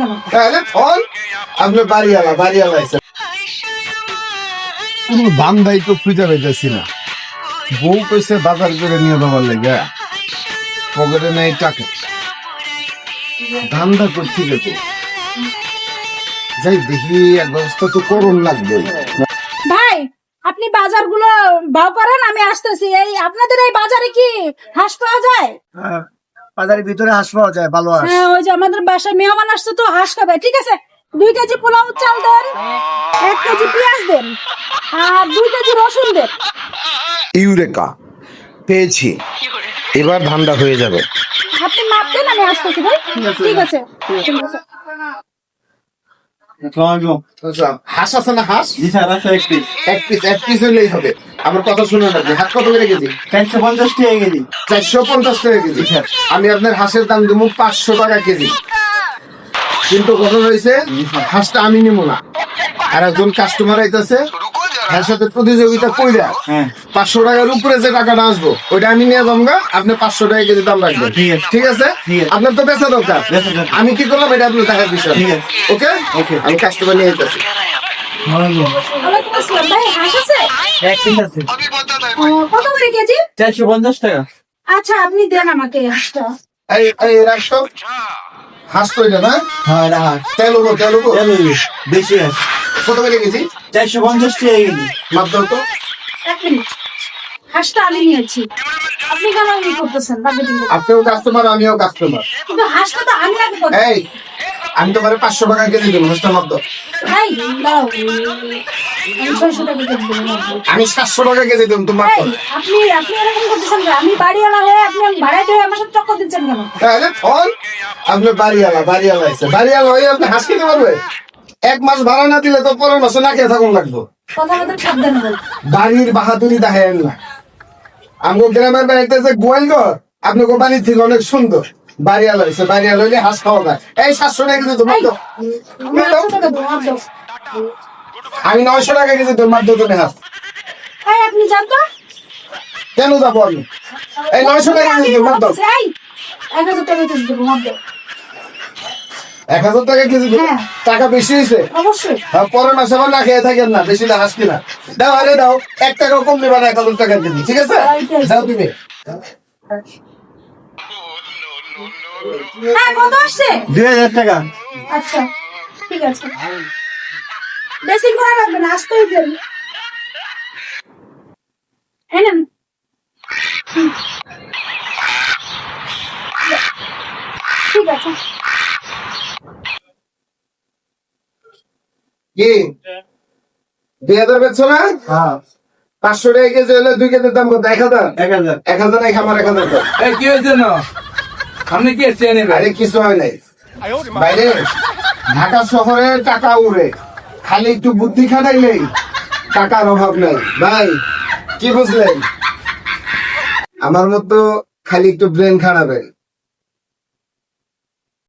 কেন তাহলে ফোন আপনার বাড়িওয়ালা বাড়িওয়ালা এসে কোনো বান্ধাই তো খুঁজে পাইতেছি না। বউ কইছে বাজার করে নিয়ে দেওয়ার লেগে। পকেটে নেই টাকা। ধান্দা করছি তো যাই দেখি এক ব্যবস্থা তো করুন লাগবে। ভাই আপনি বাজারগুলো বাও করেন আমি আসতেছি। এই আপনাদের এই বাজারে কি হাঁস পাওয়া যায়? হ্যাঁ, বাজারের ভিতরে হাঁস পাওয়া যায় ভালো হাঁস। হ্যাঁ ওই যে আমাদের বাসায় মেহমান আসছে তো হাঁস খাবে। ঠিক আছে? দুই কেজি পোলাও চাল দেন এক কেজি পেঁয়াজ দেন আর দুই কেজি রসুন দেন। ইউরেকা পেয়েছি। এবার ধান্দা হয়ে যাবে। আপনি মাপ দেন আমি আসতেছি ভাই। ঠিক আছে ঠিক আছে। হাঁস আছে না হাঁস? এক পিস এক পিস এক পিস হলেই হবে। আমার কথা শুনে রাখবে হাত কত করে কেজি? চারশো পঞ্চাশ টাকা কেজি। চারশো পঞ্চাশ টাকা কেজি। আমি আপনার হাঁসের দাম দেবো পাঁচশো টাকা কেজি। কিন্তু ঘটনা হয়েছে হাঁসটা আমি নিব না। আর একজন কাস্টমার আইতেছে এর সাথে প্রতিযোগিতা কইরা হ্যাঁ। পাঁচশো টাকার উপরে যে টাকাটা আসব ওইটা আমি নিয়ে যাব আপনি পাঁচশো টাকা কেজি দাম রাখবেন। ঠিক আছে। আপনার তো বেচা দরকার। আমি কি করলাম এটা আপনি টাকার বিষয়। ওকে ওকে। আমি কাস্টমার নিয়ে যেতেছি কত করে কেজি? চারশো পঞ্চাশ টাকা। আচ্ছা আপনি দেন আমাকে হাঁসটা। এই এই হাঁস তো এটা না? হ্যাঁ হাঁস। তেল হব তেল হব তেল হইবে, দেশি হাঁস। কত করে কেজি? চারশো পঞ্চাশ টাকা কেজি। মাপ দাও তো। এক মিনিট। হাঁসটা আমি নিয়েছি। আপনি কেন ই করতেছেন? আপনিও কাস্টমার আমিও কাস্টমার কিন্তু হাঁসটা তো আমি আগে এই আমি তোমার পাঁচশো টাকা কেজি দেবো হাঁসটা মাপ দাও আমি আমি সাতশো টাকা কেজি দেবো তোমার আপনি আপনি এরকম করতেছেন? আমি বাড়িওয়ালা হয়ে আপনি ভাড়াতে হয়ে আমার সাথে চক্কর দিচ্ছেন কেন? তাহলে ফোন আপনার বাড়িওয়ালা বাড়িওয়ালা আছে বাড়িওয়ালা হয়ে আপনি হাঁস কিনতে পারবে এক মাস ভাড়া না দিলে তো পরের মাসে না খেয়ে থাকুন লাগবো। বাড়ির বাহাদুরি দেখেন না। আমগো গ্রামের বাড়িতে যে গোয়ালঘর আপনি বাড়ির থেকে অনেক সুন্দর। বাড়িওয়ালা হয়েছে বাড়িওয়ালা হইলে হাঁস খাওয়া যায়। এই সাতশো টাকা কেজি তোমার আমি নয়শো টাকা কেজি তোমার দোকানে হাঁস। আপনি যান তো। কেন যাব আমি? এই নয়শো টাকা কেজি তোমার দাও। এক হাজার টাকা দাও। এক হাজার টাকা কেজি। হ্যাঁ। টাকা বেশি হয়েছে অবশ্যই। হ্যাঁ, পরের মাসে আবার না খেয়ে থাকেন না বেশি না হাঁস কিনা। দাও আরে দাও। এক টাকা কম নেবা না এক হাজার টাকা কেজি ঠিক আছে? দাও তুমি হ্যাঁ কত আসছে? দুই হাজার টাকা। আচ্ছা ঠিক আছে। বেশি আসতেই দেন। ঠিক আছে। কি? দুই হাজার বেচছো না? হ্যাঁ। পাঁচশো টাকা কেজি হলে দুই কেজির দাম কত? এক হাজার? এক হাজার। এক হাজার এক আমার এক হাজার কি হয়েছে না? আপনি কি এসছেন এবার আরে, কিছু হয় নাই। বাইরে, ঢাকা শহরে টাকা উড়ে। খালি একটু বুদ্ধি খাটাইলেই টাকার অভাব নাই। ভাই, কি বুঝলেন? আমার মতো খালি একটু ব্রেন খাটাবেন।